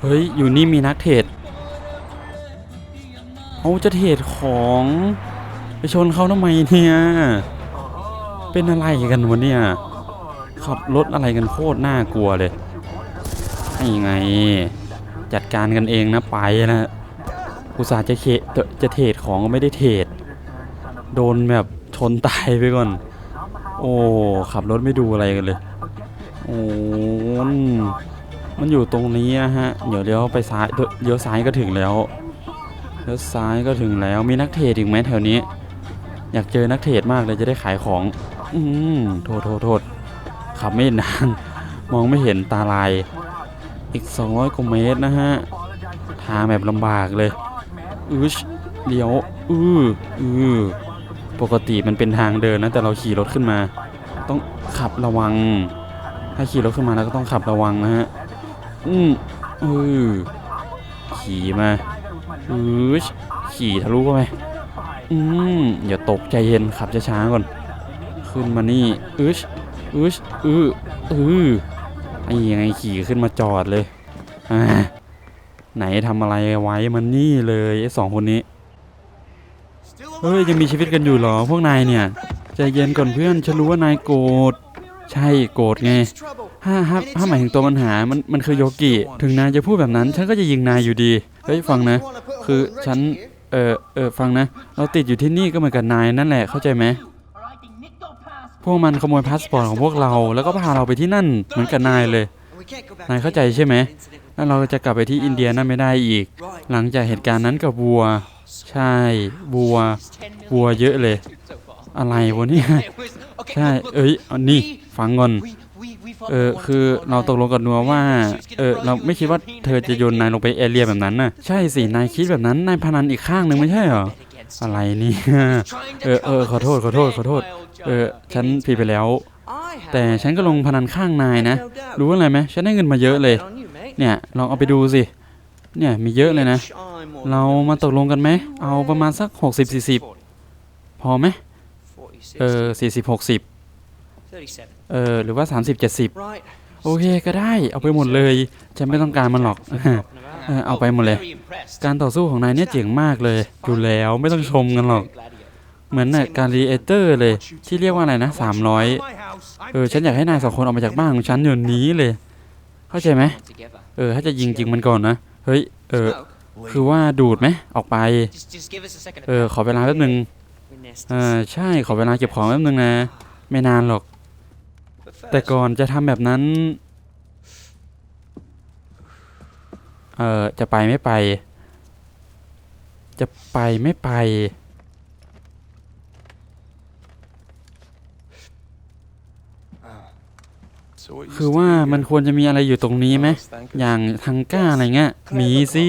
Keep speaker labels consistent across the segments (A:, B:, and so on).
A: เฮ้ย อยู่นี่มีนักเทรดเขาจะเทรดของไปชนเขาทำไมเนี่ย เป็นอะไรกันวะเนี่ย ขับรถอะไรกันโคตรน่ากลัวเลยไอ้ไง จัดการกันเองนะไปนะอุตส่าห์จะเคจะเทรดของก็ไม่ได้เทรดโดนแบบชนตายไปก่อน โอ้ ขับรถไม่ดูอะไรกันเลย โอ้ มันอยู่ตรงนี้นะฮะ เดี๋ยวเลี้ยวไปซ้ายเลี้ยวซ้ายก็ถึงแล้วเลี้ยวซ้ายก็ถึงแล้ว มีนักเทรดอีกไหมแถวนี้ อยากเจอนักเทรดมากเลยจะได้ขายของ อืมโทษโทษโทษขับไม่นานมองไม่เห็นตาลาย อีก 200กว่าเมตรนะฮะ ทางแบบลำบากเลยอืชเดี๋ยวอืออือปกติมันเป็นทางเดินนะ แต่เราขี่รถขึ้นมา ต้องขับระวัง ถ้าขี่รถขึ้นมาแล้วก็ต้องขับระวังนะฮะ อืมอือขี่มาอืชขี่ทะลุเข้าไปอืมอย่าตกใจเย็นขับช้าๆก่อน ขึ้นมานี่อึชอึชอืออือไอ้ยังไงขี่ขึ้นมาจอดเลยอ่าไหนทำอะไรไว้มันนี่เลยไอ้สองคนนี้เฮ้ยยังมีชีวิตกันอยู่เหรอพวกนายเนี่ยใจเย็นก่อนเพื่อนฉันรู้ว่านายโกรธใช่โกรธไง ถ้าถ้าถ้าหมายถึงตัวปัญหา มันมันคือโยกิ ถึงนายจะพูดแบบนั้น ฉันก็จะยิงนายอยู่ดี เฮ้ยฟังนะ คือฉัน เออเออฟังนะ เราติดอยู่ที่นี่ก็เหมือนกับนายนั่นแหละ เข้าใจไหม พวกมันขโมยพาสปอร์ตของพวกเรา แล้วก็พาเราไปที่นั่น เหมือนกับนายเลย นายเข้าใจใช่ไหมแล้วเราจะกลับไปที่อินเดียนั่นไม่ได้อีก หลังจากเหตุการณ์นั้นกับวัว ใช่วัววัวเยอะเลย อะไรวะเนี่ย ใช่ เอ้ยเอานี่ ฟังก่อน เออคือเราตกลงกับนัวว่า เออเราไม่คิดว่าเธอจะโยนนายลงไปแอเรียแบบนั้นน่ะ ใช่สินายคิดแบบนั้นนายพนันอีกข้างหนึ่งไม่ใช่เหรอ อะไรนี่ เออเออขอโทษขอโทษขอโทษ เออฉันผิดไปแล้ว แต่ฉันก็ลงพนันข้างนายนะ รู้อะไรไหมฉันได้เงินมาเยอะเลย เนี่ยลองเอาไปดูสิ เนี่ยมีเยอะเลยนะ เรามาตกลงกันไหม เอาประมาณสัก 60 40 พอไหมเออ40 60 เออหรือว่า 30 70 โอเคก็ได้เอาไปหมดเลยฉันไม่ต้องการมันหรอกเออเอาไปหมดเลย การต่อสู้ของนายเนี่ยเจ๋งมากเลยดูแล้วไม่ต้องชมกันหรอก เหมือนน่ะการรีเอเตอร์เลยที่เรียกว่าอะไรนะ 300 เออฉันอยากให้นายสองคนออกมาจากบ้านของฉันเดี๋ยวนี้เลย เข้าใจไหมเออถ้าจะยิงจริงมันก่อนนะ เฮ้ยเออคือว่าดูดไหมออกไป เออขอเวลาแป๊บนึงเออใช่ขอเวลาเก็บของแป๊บนึงนะ ไม่นานหรอก แต่ก่อนจะทำแบบนั้น เอ่อ จะไปไม่ไป จะไปไม่ไป คือว่ามันควรจะมีอะไรอยู่ตรงนี้ไหม อย่างทางก้าอะไรเงี้ย มีสิ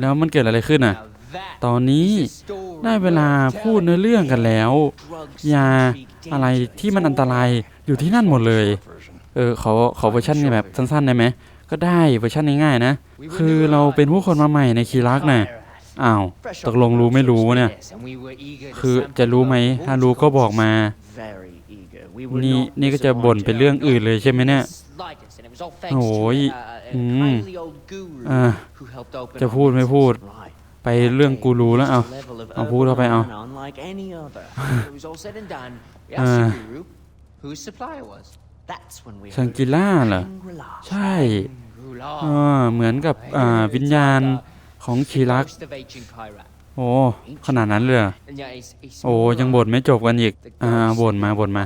A: แล้วมันเกิดอะไรขึ้นอะ ตอนนี้ได้เวลาพูดเนื้อเรื่องกันแล้ว ยาอะไรที่มันอันตรายอยู่ที่นั่นหมดเลย เออขอขอเวอร์ชันแบบสั้นๆได้ไหมก็ได้เวอร์ชันง่ายๆนะ คือเราเป็นผู้คนมาใหม่ในคีรักน่ะอ้าวตกลงรู้ไม่รู้เนี่ย คือจะรู้ไหมถ้ารู้ก็บอกมา นี่นี่ก็จะบ่นเป็นเรื่องอื่นเลยใช่ไหมเนี่ยโอ้ยอืมอ่าจะพูดไม่พูด ไปเรื่องกูรู้แล้วเอาเอาพูดเข้าไปเอาอ่าชังกิล่าเหรอ ใช่อ่าเหมือนกับอ่าวิญญาณของคีรัก โอ้ขนาดนั้นเลยเหรอโอ้ยังบ่นไม่จบกันอีก อ่าบ่นมาบ่นมา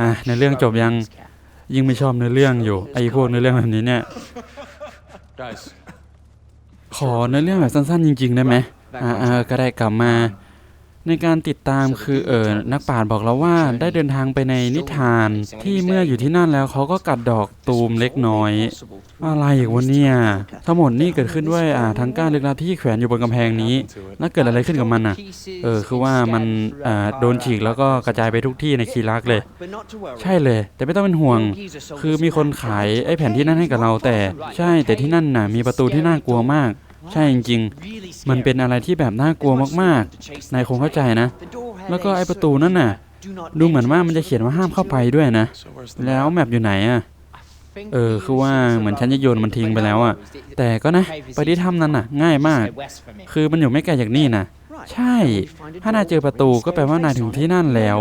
A: อะในเรื่องจบยังยิ่งไม่ชอบเนื้อเรื่องอยู่ไอ้พวกเนื้อเรื่องแบบนี้เนี่ย ขอเนื้อเรื่องแบบสั้นๆจริงๆได้ไหมอ่าอ่าก็ได้กลับมา ในการติดตามคือเออนักปราชญ์บอกเราว่าได้เดินทางไปในนิทานที่เมื่ออยู่ที่นั่นแล้วเขาก็กัดดอกตูมเล็กน้อย อะไรอีกวะเนี่ยทั้งหมดนี่เกิดขึ้นด้วยอ่าทางก้านลึกลับที่แขวนอยู่บนกำแพงนี้ แล้วเกิดอะไรขึ้นกับมันอะเออคือว่ามันอ่าโดนฉีกแล้วก็กระจายไปทุกที่ในคีรักเลย ใช่เลย แต่ไม่ต้องเป็นห่วง คือมีคนขายไอ้แผ่นที่นั่นให้กับเราแต่ ใช่แต่ที่นั่นน่ะมีประตูที่น่ากลัวมาก ใช่จริงๆ มันเป็นอะไรที่แบบน่ากลัวมากๆ นายคงเข้าใจนะ แล้วก็ไอ้ประตูนั่นน่ะ ดูเหมือนว่ามันจะเขียนว่าห้ามเข้าไปด้วยนะ แล้วแมปอยู่ไหนอะ เออ คือว่าเหมือนฉันจะโยนมันทิ้งไปแล้วอะแต่ก็นะ ไปที่ถ้ำนั้นน่ะ ง่ายมาก คือมันอยู่ไม่ไกลจากนี่นะ ใช่ ถ้านายเจอประตูก็แปลว่านายถึงที่นั่นแล้ว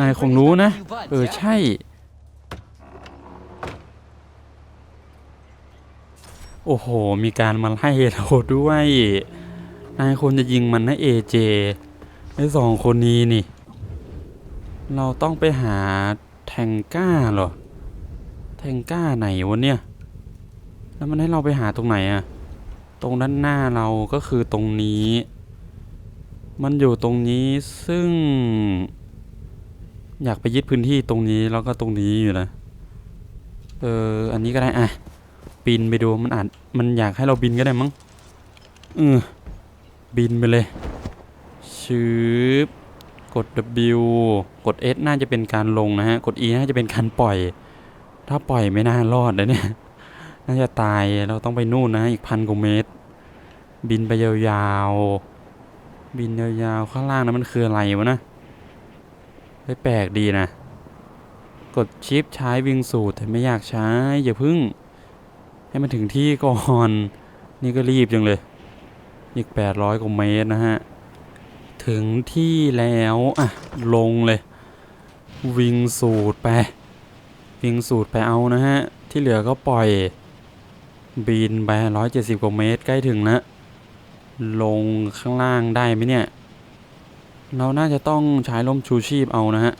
A: นายคงรู้นะ เออ ใช่ โอ้โห มีการมาไล่เราด้วย นายควรจะยิงมันนะเอเจไอสองคนนี้นี่ เราต้องไปหาแทงก้าเหรอ แทงก้าไหนวะเนี่ย แล้วมันให้เราไปหาตรงไหนอะตรงด้านหน้าเราก็คือตรงนี้ มันอยู่ตรงนี้ซึ่ง อยากไปยึดพื้นที่ตรงนี้แล้วก็ตรงนี้อยู่นะ เออ อันนี้ก็ได้อะ บินไปดูมันอาจมันอยากให้เราบินก็ได้มั้งเออบินไปเลยชืบกด W กด S น่าจะเป็นการลงนะฮะ กด E น่าจะเป็นการปล่อย ถ้าปล่อยไม่น่ารอดนะเนี่ย น่าจะตายเราต้องไปนู่นนะ อีกพันกว่าเมตร บินไปยาวๆ บินยาวๆ ข้างล่างนั้นมันคืออะไรวะนะเฮ้ยแปลกดีนะ กดชิปใช้วิงสูตรแต่ไม่อยากใช้อย่าพึ่ง ให้มันถึงที่ก่อน นี่ก็รีบจังเลย อีก 800กว่าเมตรนะฮะ ถึงที่แล้ว อะ ลงเลย วิ่งสูตรไป วิ่งสูตรไปเอานะฮะ ที่เหลือก็ปล่อย บินไป170กว่าเมตรใกล้ถึงแล้วลงข้างล่างได้ไหมเนี่ย เราน่าจะต้องใช้ร่มชูชีพเอานะฮะ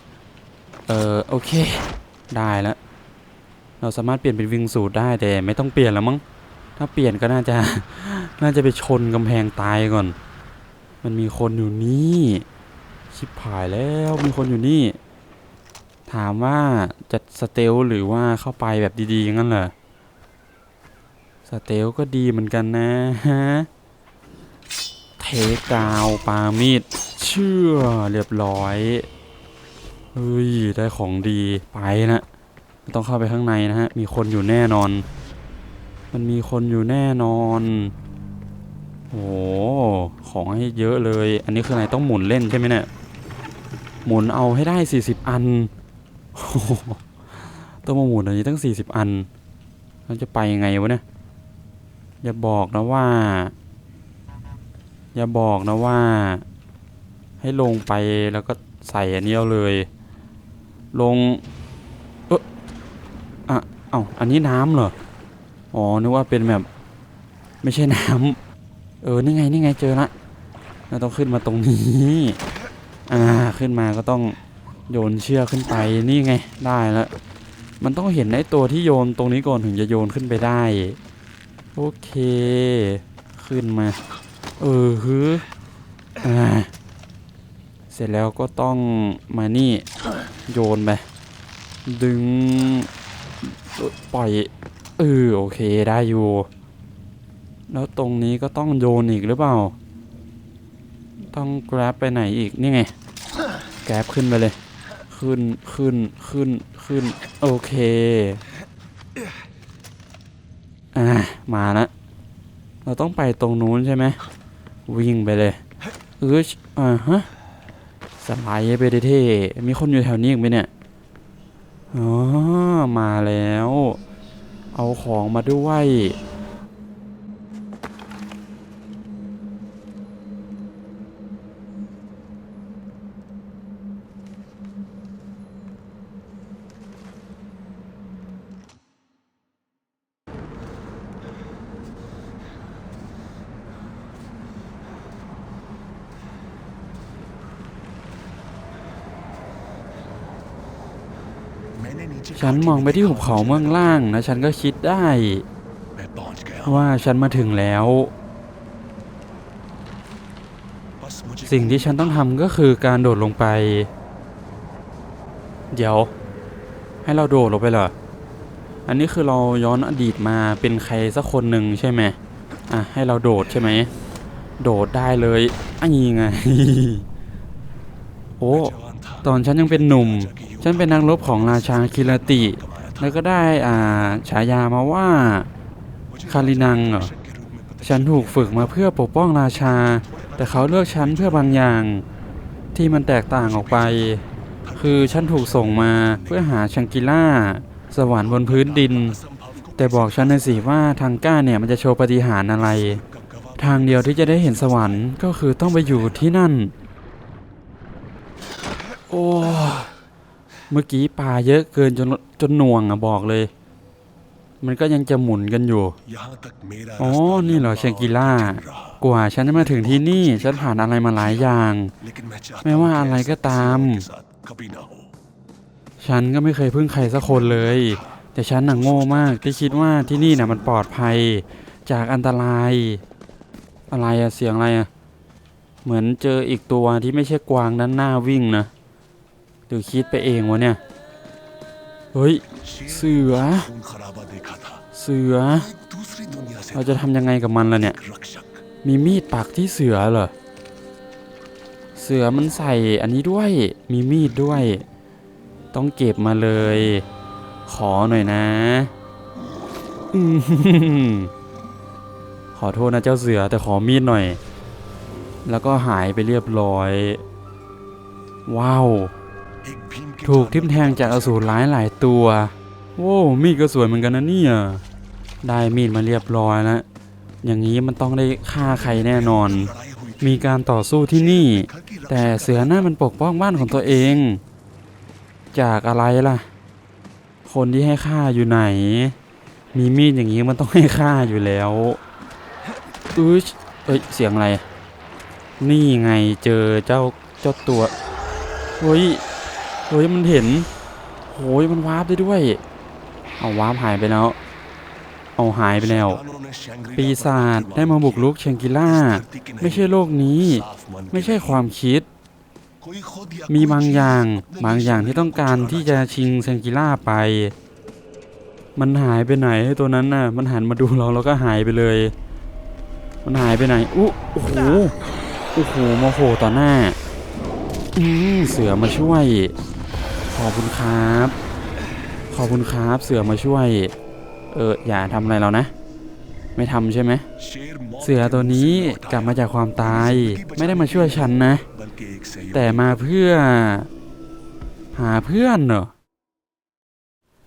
A: เออโอเค ได้แล้ว เราสามารถเปลี่ยนเป็นวิงสูตรได้แต่ไม่ต้องเปลี่ยนแล้วมั้ง ถ้าเปลี่ยนก็น่าจะ น่าจะไปชนกำแพงตายก่อน มันมีคนอยู่นี่ชิบหายแล้วมีคนอยู่นี่ ถามว่าจะสเตลหรือว่าเข้าไปแบบดีๆงั้นเหรอสเตลก็ดีเหมือนกันนะฮะเทคดาวปามีดเชื่อเรียบร้อยเฮ้ยได้ของดีไปนะ ต้องเข้าไปข้างในนะฮะ มีคนอยู่แน่นอน มันมีคนอยู่แน่นอนโอ้โหของให้เยอะเลย อันนี้คืออะไรต้องหมุนเล่นใช่ไหมเนี่ย หมุนเอาให้ได้ 40 อันโอ้โหต้องมาหมุนอันนี้ตั้ง 40 อันเราจะไปยังไงวะเนี่ย อย่าบอกนะว่า อย่าบอกนะว่า ให้ลงไปแล้วก็ใส่อันนี้เอาเลย ลง อะเอ้าอันนี้น้ำเหรอ อ๋อ นึกว่าเป็นแบบ ไม่ใช่น้ำ เออ นี่ไง นี่ไง เจอละเราต้องขึ้นมาตรงนี้ อ่า ขึ้นมาก็ต้องโยนเชือกขึ้นไป นี่ไง ได้แล้ว มันต้องเห็นไอ้ตัวที่โยนตรงนี้ก่อนถึงจะโยนขึ้นไปได้ โอเค ขึ้นมา เออฮึอ่า เสร็จแล้วก็ต้องมานี่ โยนไป ดึง ปล่อยเออโอเคได้อยู่ แล้วตรงนี้ก็ต้องโยนอีกหรือเปล่า ต้องกราบไปไหนอีกนี่ไงกราบขึ้นไปเลย ขึ้นขึ้นขึ้นขึ้นโอเคอ่ามาล้วเราต้องไปตรงนู้นใช่ไหมวิ่งไปเลยเอออ่าฮะสไลด์ไปเท่ๆมีคนอยู่แถวนี้อีกไหมเนี่ย อ๋อมาแล้ว เอาของมาด้วย ฉัน มองไปที่หุบเขาเมืองล่างนะฉันก็คิดได้ว่าฉันมาถึงแล้ว สิ่งที่ฉันต้องทำก็คือการโดดลงไป เดี๋ยว ให้เราโดดลงไปเหรอ อันนี้คือเราย้อนอดีตมาเป็นใครสักคนหนึ่งใช่ไหมอะให้เราโดดใช่ไหม โดดได้เลยอันนี้ไง โอ้ ตอนฉันยังเป็นหนุ่ม ฉันเป็นนักรบของราชาคิรติ แล้วก็ได้อ่าฉายามาว่าคารินังเหรอฉันถูกฝึกมาเพื่อปกป้องราชา แต่เขาเลือกฉันเพื่อบางอย่างที่มันแตกต่างออกไป คือฉันถูกส่งมาเพื่อหาชังกิล่า สวรรค์บนพื้นดิน แต่บอกฉันหน่อยสิว่าทางก้าเนี่ยมันจะโชว์ปฏิหารอะไร ทางเดียวที่จะได้เห็นสวรรค์ก็คือต้องไปอยู่ที่นั่น โอ้ เมื่อกี้ปลาเยอะเกินจนจนหน่วงอะบอกเลย มันก็ยังจะหมุนกันอยู่
B: อ๋อ นี่เหรอเชงกิล่า
A: กว่าฉันจะมาถึงที่นี่ ฉันผ่านอะไรมาหลายอย่าง
B: ไม่ว่าอะไรก็ตาม
A: ฉันก็ไม่เคยพึ่งใครสักคนเลย แต่ฉันน่ะโง่มากที่คิดว่าที่นี่น่ะมันปลอดภัย จากอันตราย อะไรอะเสียงอะไรอะเหมือนเจออีกตัวที่ไม่ใช่กวางด้านหน้าวิ่งนะ หรือคิดไปเองวะเนี่ย เฮ้ย เสือ เสือ เราจะทำยังไงกับมันล่ะเนี่ย มีมีดปักที่เสือเหรอ เสือมันใส่อันนี้ด้วย มีมีดด้วย ต้องเก็บมาเลย ขอหน่อยนะขอโทษนะเจ้าเสือแต่ขอมีดหน่อย แล้วก็หายไปเรียบร้อย ว้าว ถูกทิ่มแทงจากอสูรร้ายหลายตัว โว้วมีดก็สวยเหมือนกันนะเนี่ย ได้มีดมาเรียบร้อยแล้ว อย่างนี้มันต้องได้ฆ่าใครแน่นอน มีการต่อสู้ที่นี่ แต่เสือหน้ามันปกป้องบ้านของตัวเอง จากอะไรล่ะ คนที่ให้ฆ่าอยู่ไหน มีมีดอย่างนี้มันต้องให้ฆ่าอยู่แล้วอุ๊ยเอ้ย เสียงอะไร นี่ไงเจอเจ้าเจ้าตัวเฮ้ย เฮ้ยมันเห็นโหยมันวาร์ปได้ด้วย เอาวาร์ปหายไปแล้ว เอาหายไปแล้ว ปีศาจได้มาบุกรุกเชงกิล่า ไม่ใช่โลกนี้ ไม่ใช่ความคิด มีบางอย่างบางอย่างที่ต้องการที่จะชิงเซงกิล่าไป มันหายไปไหนไอ้ตัวนั้นน่ะ มันหันมาดูเราแล้วก็หายไปเลย มันหายไปไหนอุ๊โอ้โหโอ้โหโมโหต่อหน้า อืมเสือมาช่วย ขอบคุณครับ ขอบคุณครับเสือมาช่วย เอออย่าทำอะไรเรานะ ไม่ทำใช่ไหมเสือตัวนี้กลับมาจากความตาย ไม่ได้มาช่วยฉันนะ แต่มาเพื่อ หาเพื่อนเหรอ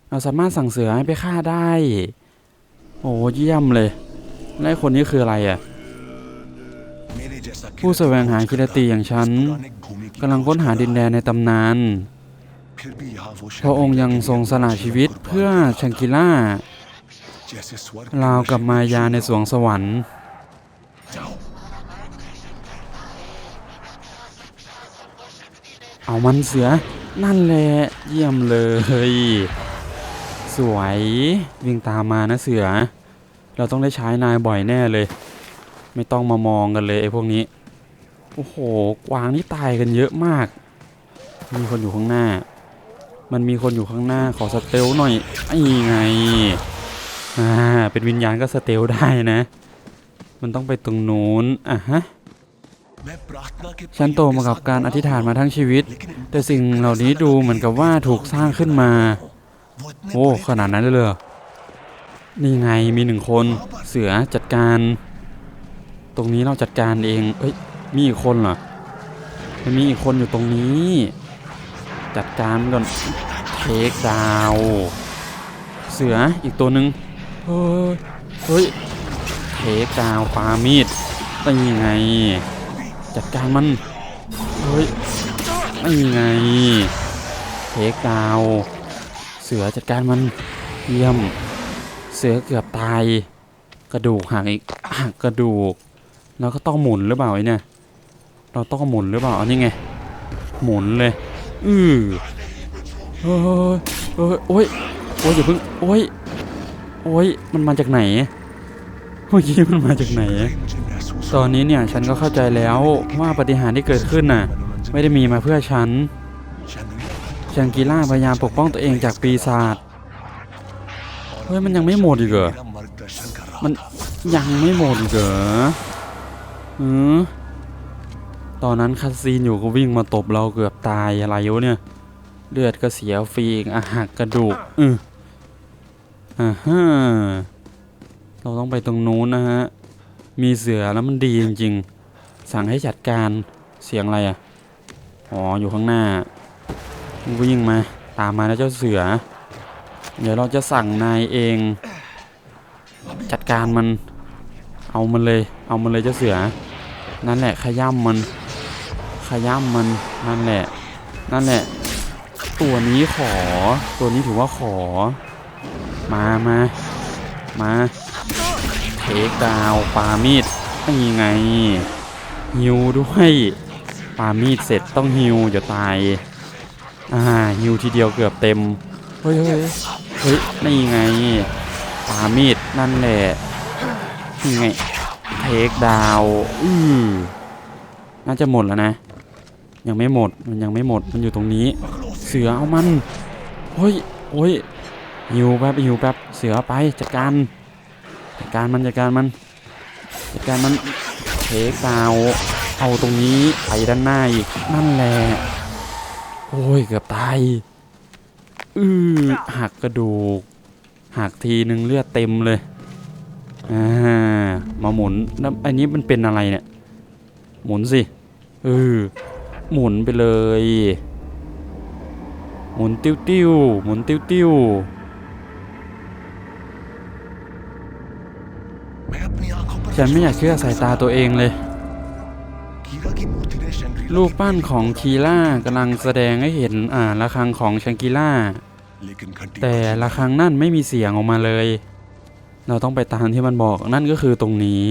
A: เราสามารถสั่งเสือให้ไปฆ่าได้ โอ้เยี่ยมเลยและคนนี้คืออะไรอะ ผู้แสวงหาคิรติอย่างฉันกำลังค้นหาดินแดนในตำนาน พระองค์ยังทรงสละชีวิตเพื่อชังกิล่าราวกับมายาในสวงสวรรค์เอามันเสือ นั่นแหละ เยี่ยมเลย สวย วิ่งตามมานะเสือ เราต้องได้ใช้นายบ่อยแน่เลย ไม่ต้องมามองกันเลยไอ้พวกนี้ โอ้โห กวางนี่ตายกันเยอะมาก มีคนอยู่ข้างหน้า มันมีคนอยู่ข้างหน้าขอสเตลหน่อยไอ้ไงอ่าเป็นวิญญาณก็สเตลได้นะ มันต้องไปตรงนู้นอะฮะฉันโตมากับการอธิษฐานมาทั้งชีวิต แต่สิ่งเหล่านี้ดูเหมือนกับว่าถูกสร้างขึ้นมา โอ้ขนาดนั้นเลยเหรอนี่ไงมีหนึ่งคนเสือจัดการ ตรงนี้เราจัดการเองเอ้ยมีอีกคนเหรอมันมีอีกคนอยู่ตรงนี้ จัดการมันก่อนเทคดาวเสืออีกตัวหนึ่งเฮ้ยเฮ้ยเทคดาวน์ปามีดนี่ไง จัดการมันเฮ้ยนี่ไงเทคดาวเสือจัดการมันเยี่ยม เสือเกือบตาย กระดูกหักอีกหักกระดูก แล้วก็ต้องหมุนหรือเปล่าไอ้เนี่ยเราต้องหมุนหรือเปล่าอันนี้ไง หมุนเลย อือเฮ้ยเฮ้ยโอ้ยโอ้ยอย่าเพิ่งโอ้ยโอ้ยมันมาจากไหนเมื่อกี้มันมาจากไหน ตอนนี้เนี่ยฉันก็เข้าใจแล้วว่าปฏิหารที่เกิดขึ้นน่ะ ไม่ได้มีมาเพื่อฉันชังกีล่าพยายามปกป้องตัวเองจากปีศาจเฮ้ยมันยังไม่หมดอีกเหรอมันยังไม่หมดอีกเหรออือ ตอนนั้นคัสซีนอยู่ก็วิ่งมาตบเราเกือบตายอะไรวะเนี่ย เลือดก็เสียฟรีอีกอาหักกระดูกอืออ่าฮะเราต้องไปตรงนู้นนะฮะ มีเสือแล้วมันดีจริงๆ สั่งให้จัดการเสียงอะไรอะ อ๋อ อยู่ข้างหน้าวิ่งมา ตามมาแล้วเจ้าเสือ เดี๋ยวเราจะสั่งนายเอง จัดการมัน เอามันเลย เอามันเลยเจ้าเสือ นั่นแหละขย้ำมัน ขย้ำมันนั่นแหละ นั่นแหละ ตัวนี้ขอ ตัวนี้ถือว่าขอ มามามาเทคดาวปามีดนี่ไงฮิวด้วยปามีดเสร็จต้องฮิวเดี๋ยวตายอ่าฮิวทีเดียวเกือบเต็มเฮ้ยเฮ้ยเฮ้ยนี่ไงปามีดนั่นแหละนี่ไงเทคดาวอือน่าจะหมดแล้วนะ ยังไม่หมด มันยังไม่หมด มันอยู่ตรงนี้ เสือเอามันเฮ้ยโอ้ยหิวแป๊บหิวแป๊บ เสือไปจัดการ จัดการมันจัดการมัน จัดการมันเทคดาวเอาตรงนี้ไปด้านหน้าอีก นั่นแหละ โอ้ยเกือบตาย อือหักกระดูก หักทีนึงเลือดเต็มเลย อ่า มาหมุนแล้วอันนี้มันเป็นอะไรเนี่ย หมุนสิ เออ หมุนไปเลย หมุนติ้วติ้วๆหมุนติ้วติ้วๆฉันไม่อยากเชื่อสายตาตัวเองเลย รูปปั้นของคีล่ากำลังแสดงให้เห็นอ่าระฆังของชังกีล่า แต่ระฆังนั่นไม่มีเสียงออกมาเลย เราต้องไปตามที่มันบอกนั่นก็คือตรงนี้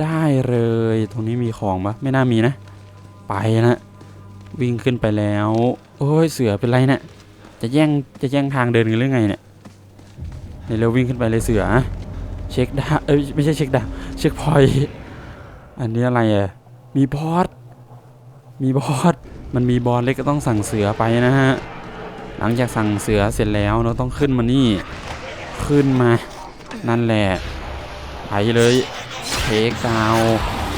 A: ได้เลย ตรงนี้มีของปะไม่น่ามีนะ ไปนะวิ่งขึ้นไปแล้วโอ้ยเสือเป็นไรเนะี่ยจะแย่งจะแย่งทางเดินกันหรือไงเนี่ยเดี๋ยวเร็ววิ่งขึ้นไปเลยเสือเช็คดาเอ้ยไม่ใช่เช็คดาเช็คพอยอันนี้อะไรอะมีบอสมีบอสมันมีบอสเล็กก็ต้องสั่งเสือไปนะฮะหลังจากสั่งเสือเสร็จแล้วเราต้องขึ้นมานี่ขึ้นมา นั่นแหละไปเลยเทคดาว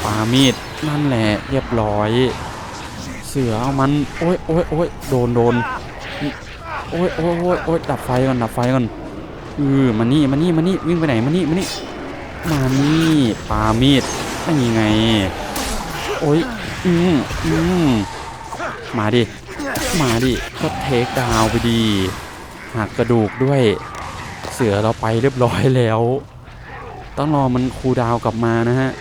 A: ปามีด นั่นแหละเรียบร้อย เสือเอามัน โอ้ยโอ้ยโอ้ยโดนโดนโอ้ยโอ้ยโอ้ยโอ้ยดับไฟก่อนดับไฟก่อนเออมานี่มานี่มานี่วิ่งไปไหนมานี่มานี่มานี่ปามีดไม่ยังไง โอ้ยอืมอืมมาดิมาดิก็เทคดาวไปดีหักกระดูกด้วย เสือเราไปเรียบร้อยแล้ว ต้องรอมันคูดาวกลับมานะฮะ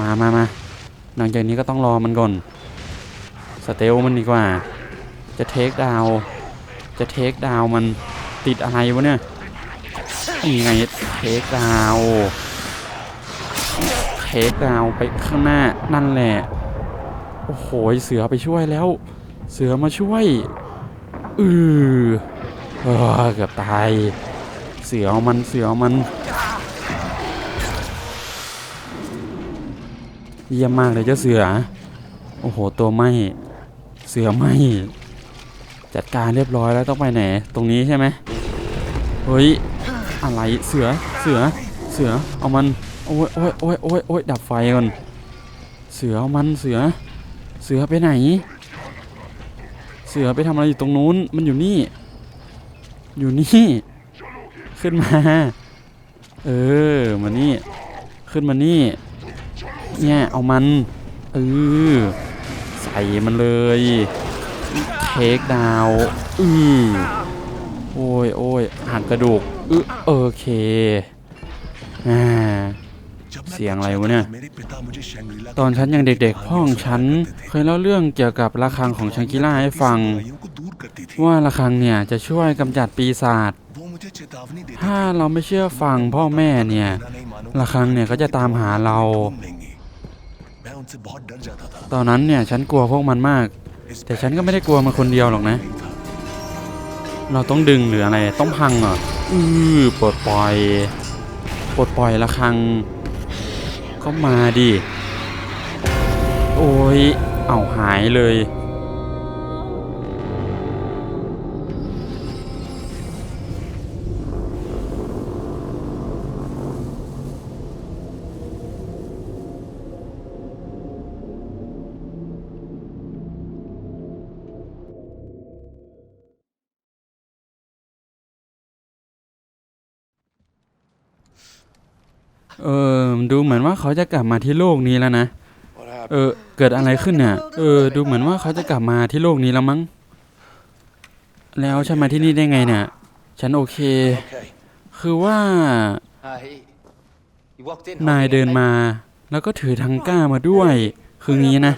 A: มามามา หลังจากนี้ก็ต้องรอมันก่อน สเตลมันดีกว่า จะเทคดาว จะเทคดาวมันติดอะไรวะเนี่ยนี่ไงเทคดาวเทคดาวไปข้างหน้านั่นแหละ โอ้โห เสือไปช่วยแล้ว เสือมาช่วย อือเออเกือบตาย เสือเอามัน เสือเอามัน เยี่ยมมากเลยเจ้าเสือ โอ้โห ตัวไหมเสือไหมจัดการเรียบร้อยแล้วต้องไปไหน ตรงนี้ใช่ไหมเฮ้ย อะไร เสือ เสือ เสือ เอามัน โอ้ยโอ้ยโอ้ยโอ้ยโอ้ยดับไฟก่อน เสือ เอามัน เสือ เสือไปไหน เสือไปทำอะไรอยู่ตรงนู้น มันอยู่นี่ อยู่นี่ ขึ้นมา เออ มานี่ ขึ้นมานี่ เนี่ย เอามันเออใส่มันเลยเทคดาวอือโอ้ยโอ้ยหักกระดูกอือโอเคอ่าเสียงอะไรวะเนี่ย ตอนฉันยังเด็กๆ พ่อของฉันเคยเล่าเรื่องเกี่ยวกับระฆังของชังกิล่าให้ฟัง ว่าระฆังเนี่ยจะช่วยกำจัดปีศาจ ถ้าเราไม่เชื่อฟังพ่อแม่เนี่ยระฆังเนี่ยก็จะตามหาเรา ตอนนั้นเนี่ยฉันกลัวพวกมันมาก แต่ฉันก็ไม่ได้กลัวมันคนเดียวหรอกนะ เราต้องดึงหรืออะไรต้องพังเหรออือปลดปล่อยปลดปล่อยระฆัง ก็มาดิโอ้ยเอาหายเลย เออดูเหมือนว่าเขาจะกลับมาที่โลกนี้แล้วนะ เออ เกิดอะไรขึ้นเนี่ย เออ ดูเหมือนว่าเขาจะกลับมาที่โลกนี้แล้วมั้ง แล้วฉันมาที่นี่ได้ไงเนี่ย ฉันโอเค
B: Okay.
A: คือว่า
C: Uh, he, he walked in
A: นาย
C: holding a
A: เดิน
C: paper.
A: มา แล้วก็ถือทังก้ามาด้วย คืองี้นะ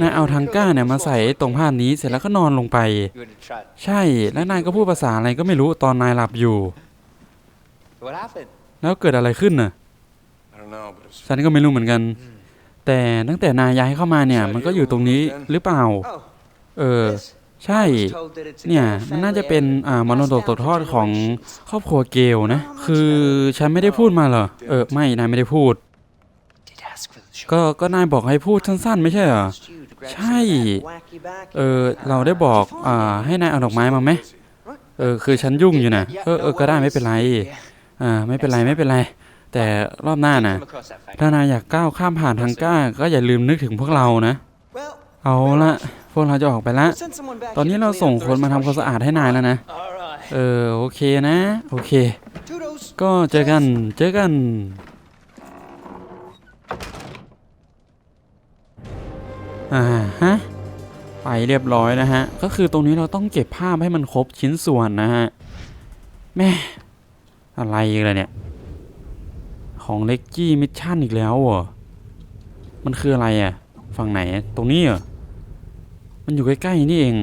A: นายเอาทังก้าเนี่ยมาใส่ตรงผ้านี้เสร็จแล้วก็นอนลงไป
C: You would have tried.
A: ใช่ แล้วนายก็พูดภาษาอะไรก็ไม่รู้ตอนนายหลับอยู่
C: What happened?
A: แล้วเกิดอะไรขึ้นน่ะ ฉันก็ไม่รู้เหมือนกัน แต่ตั้งแต่นายย้ายเข้ามาเนี่ย มันก็อยู่ตรงนี้หรือเปล่า
C: Oh,
A: เออ
C: this.
A: ใช่
C: I was told that it's a
A: เนี่ย
C: Gale
A: มันน่าจะ
C: family
A: เป็น
C: and
A: อ่ามรดก
C: passed
A: ต
C: down
A: กทอด
C: for
A: ของ
C: generations.
A: ครอบครัวเกลนะ คือฉันไม่ได้พูดมาเหรอ เออ ไม่ นายไม่ได้พูด
C: Did ask for the
A: ก็ ก็นายบอกให้พูดสั้นๆ ไม่ใช่เหรอ
C: Asked you to grab
A: ใช่
C: some of that wacky back
A: เออ เราได้บอก อ่า ให้นายเอาดอกไม้มาไหมเออ คือฉันยุ่งอยู่นะ เออเออก็ได้ไม่เป็นไร อ่า ไม่เป็นไร ไม่เป็นไร แต่รอบหน้านะถ้านายอยากก้าวข้ามผ่านทางก้า ก็อย่าลืมนึกถึงพวกเรานะ เอาละพวกเราจะออกไปละ ตอนนี้เราส่งคนมาทำความสะอาดให้นายแล้วนะ เออโอเคนะ โอเค ก็เจอกัน เจอกันอ่าฮะไปเรียบร้อยนะฮะ ก็คือตรงนี้เราต้องเก็บภาพให้มันครบชิ้นส่วนนะฮะ แม่ อะไรอีกเลยเนี่ย ของเล็กจี้มิชชั่นอีกแล้วเหรอ มันคืออะไรอะ ฝั่งไหน ตรงนี้เหรอ มันอยู่ใกล้ๆนี่เอง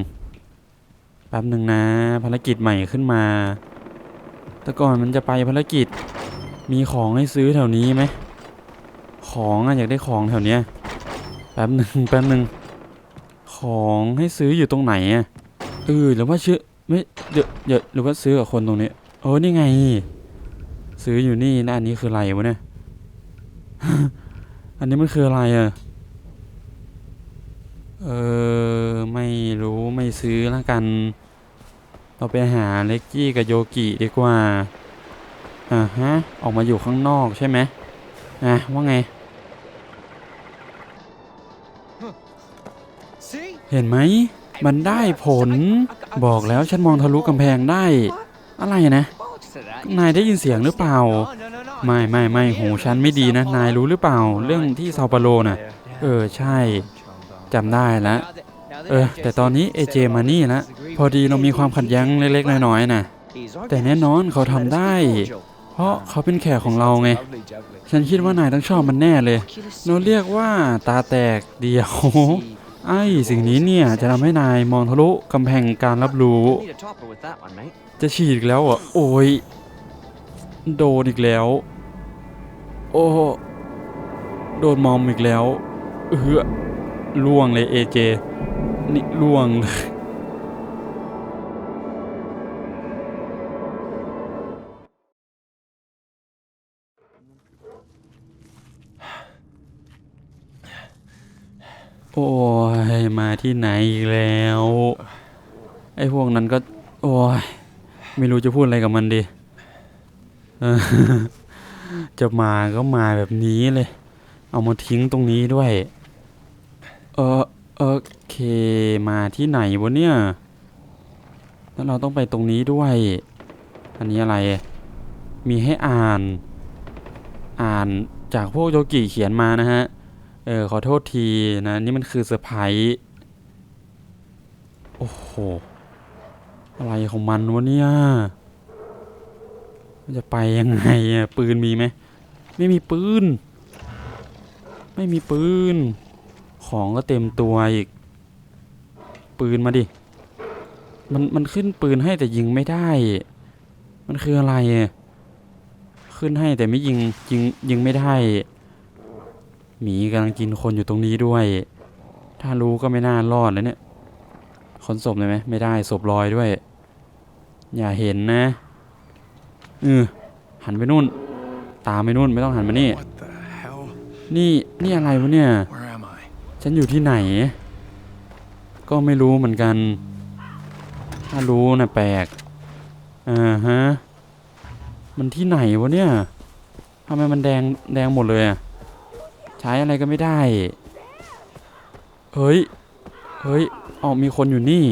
A: แป๊บหนึ่งนะ ภารกิจใหม่ขึ้นมา แต่ก่อนมันจะไปภารกิจ มีของให้ซื้อแถวนี้ไหม ของอะอยากได้ของแถวเนี้ย แป๊บหนึ่งแป๊บหนึ่ง ของให้ซื้ออยู่ตรงไหนอะเออหรือว่าชื่อไม่เดี๋ยวเดี๋ยวหรือว่าซื้อกับคนตรงนี้โอ้นี่ไง ซื้ออยู่นี่แล้วอันนี้คืออะไรวะเนี่ย อันนี้มันคืออะไรอะเออไม่รู้ไม่ซื้อแล้วกัน เราไปหาเล็กกี้กับโยกิดีกว่าอ่าฮะออกมาอยู่ข้างนอกใช่ไหมอะว่าไง เห็นไหม มันได้ผล บอกแล้วฉันมองทะลุกำแพงได้ อะไรนะ นายได้ยินเสียงหรือเปล่า ไม่ไม่ไม่หูฉันไม่ดีนะ นายรู้หรือเปล่า เรื่องที่ซาเปาโลน่ะ เออใช่จำได้แล้วเออ แต่ตอนนี้เอเจมานี่ล้วพอดีเรามีความขัดแย้งเล็กๆน้อยๆนะแต่แน่นอนเขาทำได้ เพราะเขาเป็นแขกของเราไง ฉันคิดว่านายต้องชอบมันแน่เลยเราเรียกว่าตาแตกเดียวไอ้สิ่งนี้เนี่ยจะทำให้นายมองทะลุกำแพงการรับรู้ จะฉีดอีกแล้วอะโอ้ย โดนอีกแล้ว โอ้โดนมอมอีกแล้วเออล่วงเลยเอเจนี่ล่วงเลยโอ้ย มาที่ไหนอีกแล้ว ไอ้พวกนั้นก็ โอ้ย ไม่รู้จะพูดอะไรกับมันดีเออจะมาก็มาแบบนี้เลย เอามาทิ้งตรงนี้ด้วย เออโอเค มาที่ไหนวะเนี่ย แล้วเราต้องไปตรงนี้ด้วย อันนี้อะไร มีให้อ่าน อ่านจากพวกโยกิเขียนมานะฮะ เออขอโทษทีนะ นี่มันคือเซอร์ไพรส์ โอ้โห อะไรของมันวะเนี่ยจะไปยังไงอะปืนมีไหมไม่มีปืน ไม่มีปืน ของก็เต็มตัวอีก ปืนมาดิ มันมันขึ้นปืนให้แต่ยิงไม่ได้ มันคืออะไรอะขึ้นให้แต่ไม่ยิงยิงยิงไม่ได้ หมีกำลังกินคนอยู่ตรงนี้ด้วย ถ้ารู้ก็ไม่น่ารอดเลยเนี่ย ขนศพเลยไหมไม่ได้ศพลอยด้วย อย่าเห็นนะเออหันไปนู่น ตามไปนู่นไม่ต้องหันมานี่
B: What the hell?
A: นี่นี่อะไรวะเนี่ย
B: Where am I?
A: ฉันอยู่ที่ไหน ก็ไม่รู้เหมือนกัน ถ้ารู้นะแปลกอ่าฮะมันที่ไหนวะเนี่ยทำไมมันแดงแดงหมดเลยอะใช้อะไรก็ไม่ได้ เฮ้ย เฮ้ยอ๋อมีคนอยู่นี่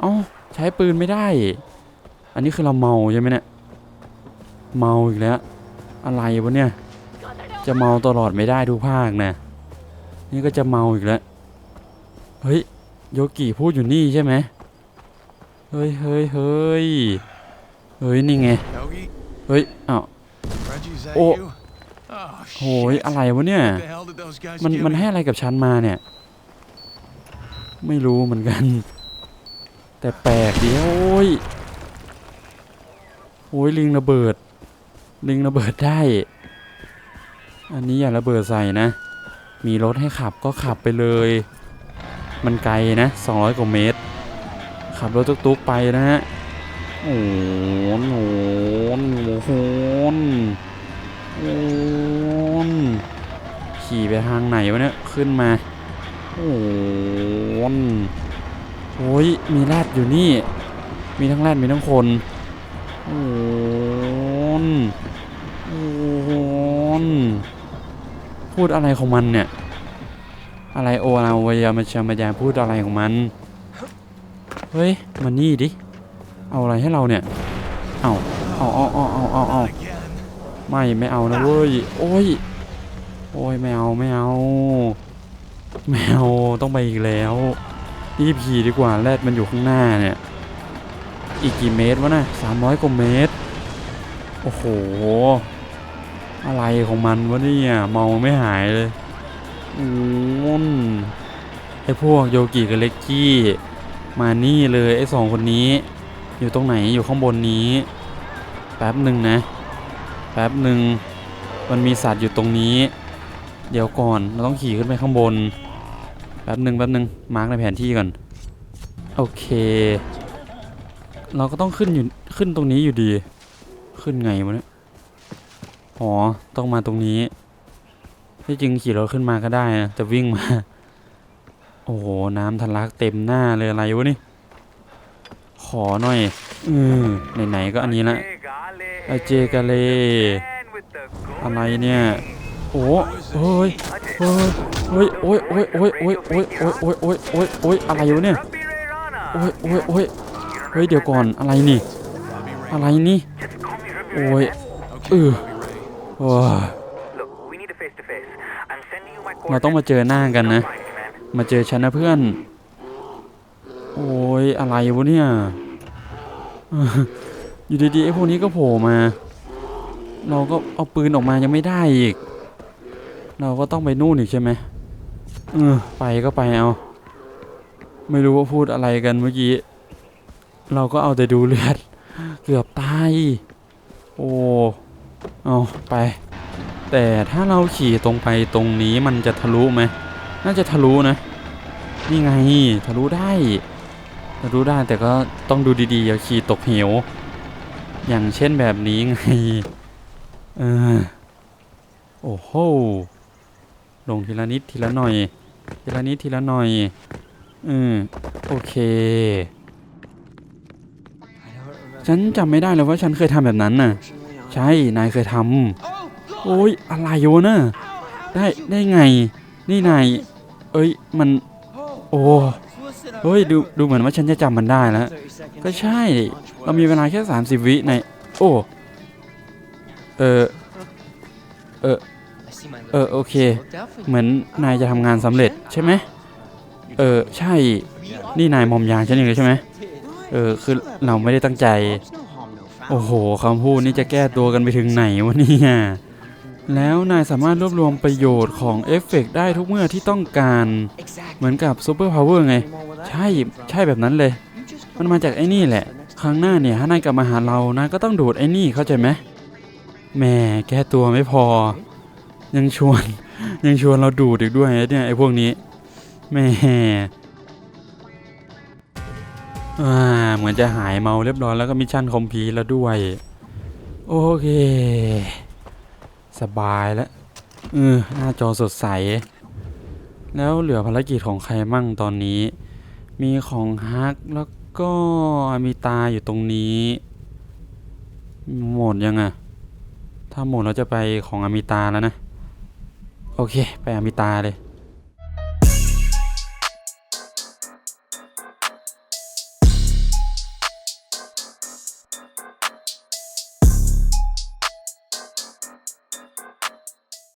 A: เอ้าใช้ปืนไม่ได้ อันนี้คือเราเมาใช่ไหมเนี่ย เมาอีกแล้ว อะไรวะเนี่ย จะเมาตลอดไม่ได้ทุกภาคนะ นี่ก็จะเมาอีกแล้ว เฮ้ย โยกิพูดอยู่นี่ใช่ไหมเฮ้ยเฮ้ยเฮ้ยเฮ้ย นี่ไง
B: Yogi?
A: เฮ้ยอ้าว
B: Reggie, is that
A: Oh.
B: you? Oh,
A: โหย
B: shit.
A: อะไรวะเนี่ย
B: What the hell did those guys
A: มัน
B: give
A: มัน
B: me?
A: ให้อะไรกับฉันมาเนี่ย ไม่รู้เหมือนกัน แต่แปลกดีโอ้ยโอ้ยลิงระเบิด ลิงระเบิดได้ อันนี้อย่าระเบิดใส่นะ มีรถให้ขับก็ขับไปเลย มันไกลนะ 200 กว่าเมตร ขับรถตุ๊กๆไปนะฮะโอ้โหโอ้โหโอ้โหโอ้โหขี่ไปทางไหนวะเนี่ย ขึ้นมา โอ้โหโอ้ยมีแรดอยู่นี่ มีทั้งแรดมีทั้งคนโอ้โหโอ้โหพูดอะไรของมันเนี่ย อะไรโออาวยามาชามายาพูดอะไรของมัน เฮ้ยมานี่ดิ เอาอะไรให้เราเนี่ย เอาเอาเอาเอาเอาเอาเอาไม่ไม่เอานะเว้ย โอ้ย โอ้ยไม่เอาไม่เอา ไม่เอาต้องไปอีกแล้วรีบขี่ดีกว่าแรดมันอยู่ข้างหน้าเนี่ย อีกกี่เมตรวะนะสามร้อยกว่าเมตร โอ้โห อะไรของมันวะเนี่ยเมาไม่หายเลยอืมไอพวกโยกิกับเล็กกี้ มานี่เลยไอสองคนนี้ อยู่ตรงไหนอยู่ข้างบนนี้ แป๊บหนึ่งนะ แป๊บหนึ่งมันมีสัตว์อยู่ตรงนี้ เดี๋ยวก่อนเราต้องขี่ขึ้นไปข้างบน แป๊บหนึ่งแป๊บหนึ่งมาร์กในแผนที่ก่อน โอเค เราก็ต้องขึ้นอยู่ขึ้นตรงนี้อยู่ดี ขึ้นไงวะเนี่ยอ๋อต้องมาตรงนี้ ที่จริงขี่รถขึ้นมาก็ได้นะแต่วิ่งมา โอ้โห น้ำทะลักเต็มหน้าเลยอะไรวะนี่ ขอหน่อย อืมไหนๆก็อันนี้ละไอเจกาเล อะไรเนี่ย โอ้เฮ้ยเฮ้ยเฮ้ยโอ้ยโอ้ยโอ้ยโอ้ยโอ้ยโอ้ยโอ้ยโอ้ยโอ้ยโอ้ยอะไรวะเนี่ยโอ้ยโอ้ยโอ้ยเฮ้ยเดี๋ยวก่อนอะไรนี่ อะไรนี่โอ้ย
B: Okay,
A: Ugh.
B: Robbie Ray.
A: โอ้ย
D: Look, we need a face to face. I'm sending you my
A: เราต้องมาเจอหน้ากันนะ มาเจอฉันนะเพื่อน โอ้ยอะไรวะเนี่ยอยู่ดีๆไอ้พวกนี้ก็โผล่มา เราก็เอาปืนออกมายังไม่ได้อีก เราก็ต้องไปนู่นอีกใช่ไหมเออไปก็ไปเอา ไม่รู้ว่าพูดอะไรกันเมื่อกี้ เราก็เอาแต่ดูเลือด เกือบตาย โอ้ เอาไป แต่ถ้าเราขี่ตรงไปตรงนี้มันจะทะลุไหม น่าจะทะลุนะ นี่ไงทะลุได้ ทะลุได้แต่ก็ต้องดูดีๆอย่าขี่ตกเหว อย่างเช่นแบบนี้ไง เออ โอ้โห ลงทีละนิดทีละหน่อย ทีละนิดทีละหน่อยอืมโอเค ฉันจำไม่ได้เลยว่าฉันเคยทำแบบนั้นน่ะ ใช่ นายเคยทำโอ้ยอะไรวะน่ะได้ได้ไง นี่นาย เอ้ยมัน โอ้เฮ้ยดูดูเหมือนว่าฉันจะจำมันได้แล้ว ก็ใช่ เรามีเวลาแค่ 30 วิใน โอ้ เออ เออ เออโอเค เหมือนนายจะทำงานสำเร็จใช่ไหมเออใช่ นี่นายมอมยางฉันเองเลยใช่ไหมเออคือเราไม่ได้ตั้งใจ โอ้โหคำพูดนี่จะแก้ตัวกันไปถึงไหนวะเนี่ยแล้วนายสามารถรวบรวมประโยชน์ของเอฟเฟกต์ได้ทุกเมื่อที่ต้องการ เหมือนกับซูเปอร์พาวเวอร์ไง ใช่ใช่แบบนั้นเลย มันมาจากไอ้นี่แหละ ครั้งหน้าเนี่ยถ้านายกลับมาหาเรานะก็ต้องดูดไอ้นี่เข้าใจไหมแหม่แก้ตัวไม่พอ ยังชวน ยังชวนเราดูดอีกด้วยเนี่ยไอ้พวกนี้แม่อ่าเหมือนจะหายเมาเรียบร้อยแล้วก็มิชชั่นคอมพีแล้วด้วย โอเค สบายแล้วเออหน้าจอสดใส แล้วเหลือภารกิจของใครมั่งตอนนี้ มีของฮักแล้วก็มีตาอยู่ตรงนี้ หมดยังอะถ้าหมดเราจะไปของอมิตาแล้วนะ โอเค ไปอมิตาเลย